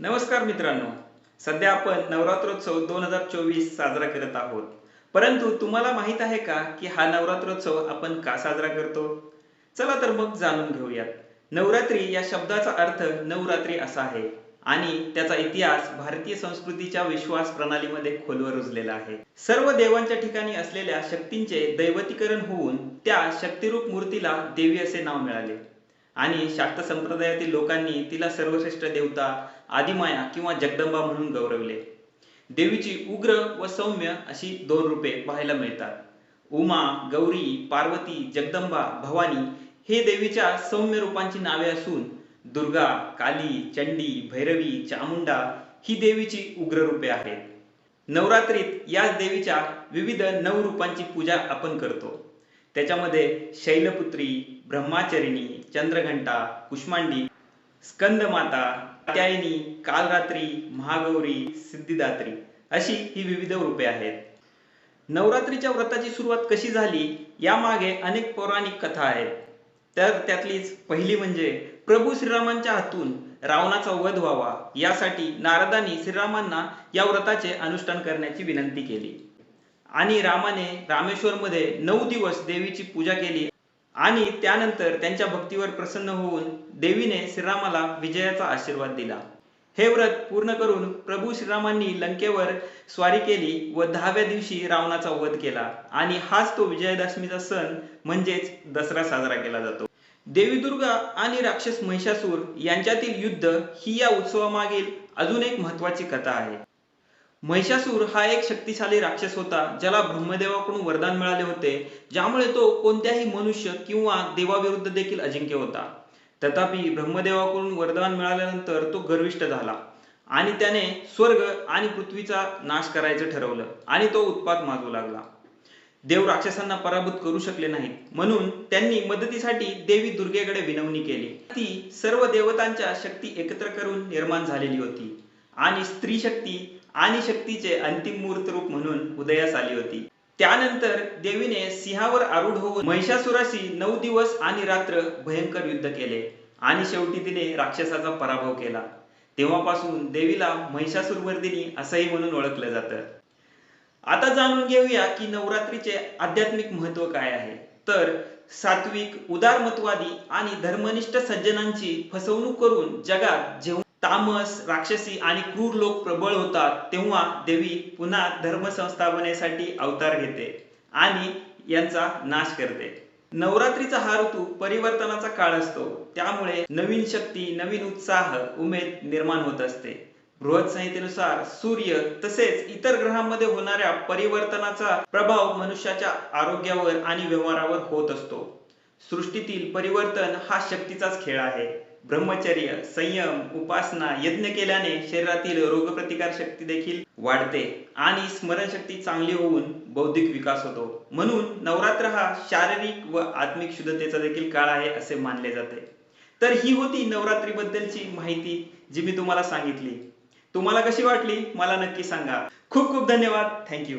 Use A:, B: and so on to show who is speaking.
A: नमस्कार मित्रांनो. सध्या आपण नवरात्रोत्सव दोन हजार चोवीस साजरा करत आहोत. परंतु तुम्हाला माहीत आहे का की हा नवरात्रोत्सव आपण का साजरा करतो? चला तर मग जाणून घेऊयात. नवरात्री या शब्दाचा अर्थ नवरात्री असा आहे आणि त्याचा इतिहास भारतीय संस्कृतीच्या विश्वास प्रणालीमध्ये खोलवर रुजलेला आहे. सर्व देवांच्या ठिकाणी असलेल्या शक्तींचे दैवतीकरण होऊन त्या शक्तिरूप मूर्तीला देवी असे नाव मिळाले. आणि शाक्त संप्रदायातील लोकांनी तिला सर्वश्रेष्ठ देवता आदिमाया किंवा जगदंबा म्हणून गौरवले. देवीची उग्र व सौम्य अशी दोन रूपे पाहायला मिळतात. उमा गौरी पार्वती जगदंबा भवानी हे देवीच्या सौम्य रूपांची नावे असून दुर्गा काली चंडी भैरवी चामुंडा ही देवीची उग्र रूपे आहेत. नवरात्रीत याच देवीच्या विविध नऊ रूपांची पूजा आपण करतो. त्याच्यामध्ये शैलपुत्री ब्रह्माचरिणी चंद्रघंटा कुष्मांडी स्कंदमाता कात्यायनी कालरात्री महागौरी सिद्धिदात्री अशी ही विविध रूपे आहेत. नवरात्रीच्या व्रताची सुरुवात कशी झाली यामागे अनेक पौराणिक कथा आहेत. तर त्यातलीच पहिली म्हणजे प्रभू श्रीरामांच्या हातून रावणाचा वध व्हावा यासाठी नारदांनी श्रीरामांना या व्रताचे अनुष्ठान करण्याची विनंती केली. आणि रामाने रामेश्वरमध्ये नऊ दिवस देवीची पूजा केली. आणि त्यानंतर त्यांच्या भक्तीवर प्रसन्न होऊन देवीने श्रीरामाला विजयाचा आशीर्वाद दिला. हे व्रत पूर्ण करून प्रभू श्रीरामांनी लंकेवर स्वारी केली व दहाव्या दिवशी रावणाचा वध केला. आणि हाच तो विजयादशमीचा सण म्हणजेच दसरा साजरा केला जातो. देवी दुर्गा आणि राक्षस महिषासूर यांच्यातील युद्ध ही या उत्सवामागील अजून एक महत्वाची कथा आहे. महिषासूर हा एक शक्तिशाली राक्षस होता ज्याला ब्रह्मदेवाकडून वरदान मिळाले होते ज्यामुळे तो कोणत्याही मनुष्य किंवा देवाविरुद्ध देखील अजिंक्य होता. तथापि ब्रह्मदेवाकडून वरदान मिळाल्यानंतर तो गर्विष्ट झाला आणि त्याने स्वर्ग आणि पृथ्वीचा नाश करायचं ठरवलं आणि तो उत्पात माजू लागला. देव राक्षसांना पराभूत करू शकले नाहीत म्हणून त्यांनी मदतीसाठी देवी दुर्गेकडे विनवणी केली. ती सर्व देवतांच्या शक्ती एकत्र करून निर्माण झालेली होती आणि स्त्री शक्ती आणि शक्तीचे अंतिम मूर्त रूप म्हणून उदयास आली होती. त्यानंतर देवीने सिंहावर आरूढ होऊन महिषासुराशी नऊ दिवस आणि रात्र भयंकर युद्ध केले आणि शेवटी तिने राक्षसाचा पराभव केला. तेव्हापासून देवीला महिषासुरवर्दिनी असंही म्हणून ओळखलं जातं. आता जाणून घेऊया की नवरात्रीचे आध्यात्मिक महत्त्व काय आहे. तर सात्विक उदारमतवादी आणि धर्मनिष्ठ सज्जनांची फसवणूक करून जगात जेव्हा तामस राक्षसी आणि क्रूर लोक प्रबळ होतात तेव्हा देवी पुन्हा धर्म संस्थापनेसाठी अवतार घेते आणि यांचा नाश करते. नवरात्रीचा हा ऋतू परिवर्तनाचा काळ असतो. त्यामुळे नवीन शक्ती नवीन उत्साह उमेद निर्माण होत असते. बृहत संहितेनुसार सूर्य तसेच इतर ग्रहांमध्ये होणाऱ्या परिवर्तनाचा प्रभाव मनुष्याच्या आरोग्यावर आणि व्यवहारावर होत असतो. सृष्टीतील परिवर्तन हा शक्तीचाच खेळ आहे. ब्रह्मचर्य संयम उपासना यज्ञ केल्याने शरीरातील रोगप्रतिकार शक्ती देखील वाढते आणि स्मरणशक्ती चांगली होऊन बौद्धिक विकास होतो. म्हणून नवरात्र हा शारीरिक व आत्मिक शुद्धतेचा देखील काळ आहे असे मानले जाते. तर ही होती नवरात्री बद्दलची माहिती जी मी तुम्हाला सांगितली. तुम्हाला कशी वाटली? मला नक्की सांगा. खूप खूप धन्यवाद. थँक्यू